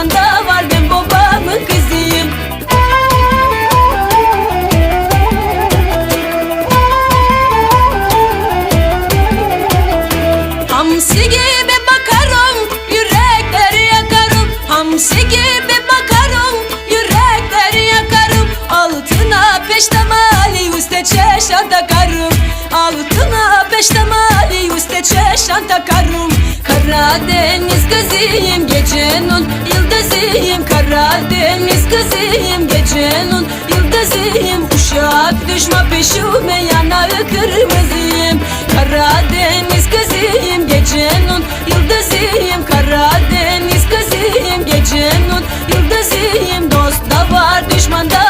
zamanda var ben babamın kızıyım. Hamsi gibi bakarım yürekleri yakarım. Hamsi gibi bakarım yürekleri yakarım. Altına beş tamali üste çeşan takarım Altına beş tamali üste çeşan takarım Karadeniz kızıyım gecenin Karadeniz kızıyım gecenin yıldızıyım. Uşak düşme peşime yanağı kırmızıyım. Karadeniz kızıyım gecenin yıldızıyım. Karadeniz kızıyım gecenin yıldızıyım. Dost da var düşman da